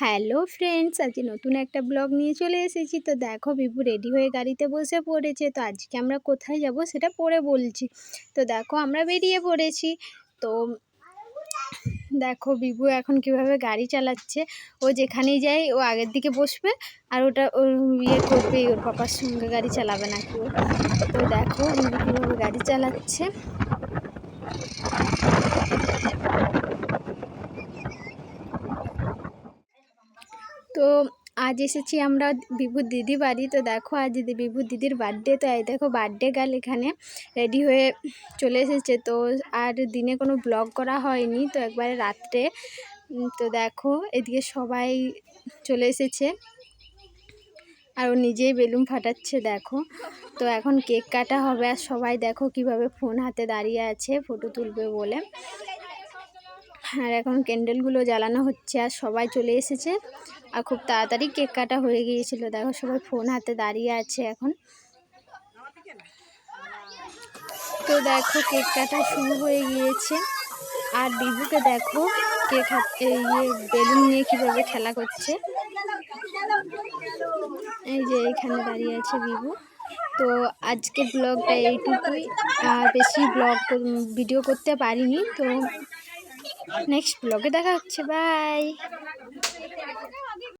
Hello friends, আজকে নতুন একটা ব্লগ নিয়ে চলে এসেছি। তো দেখো বিভু রেডি হয়ে গাড়িতে বসে পড়েছে। তো আজকে আমরা কোথায় যাব সেটা পরে বলছি। তো দেখো আমরা বেরিয়ে পড়েছি। তো দেখো বিভু এখন কীভাবে গাড়ি চালাচ্ছে। ও যেখানেই যায় ও আগের দিকে বসবে আর ওটা ও ইয়ে করবে, ওর পাপার সঙ্গে গাড়ি চালাবে নাকি ও। তো দেখো বিভু কীভাবে গাড়ি চালাচ্ছে। তো আজ এসেছি আমরা বিভুর দিদি বাড়ি। তো দেখো আজ বিভুর দিদির বার্থডে তো এই দেখো বার্থডে গার্ল এখানে রেডি হয়ে চলে এসেছে। তো আর দিনে কোনো ব্লগ করা হয়নি, তো একবারে রাত্রে। তো দেখো এদিকে সবাই চলে এসেছে। আর ও নিজেই বেলুন ফাটাচ্ছে, দেখো। তো এখন কেক কাটা হবে, আর সবাই দেখো কীভাবে ফোন হাতে দাঁড়িয়ে আছে ফটো তুলবে বলে। আর এখন ক্যান্ডেলগুলো জ্বালানো হচ্ছে আর সবাই চলে এসেছে। আর খুব তাড়াতাড়ি কেক কাটা হয়ে গিয়েছিল। দেখো সবাই ফোন হাতে দাঁড়িয়ে আছে এখন। তো দেখো কেক কাটা শুরু হয়ে গিয়েছে। আর বিভুকে দেখো কেক হাতে ইয়ে বেলুন নিয়ে কীভাবে খেলা করছে। এই যে এখানে দাঁড়িয়ে আছে বিভু। তো আজকে ব্লগটা এইটুকুই। আর বেশি ব্লগ ভিডিও করতে পারিনি। তো নেক্সট ব্লগে দেখা হচ্ছে বাই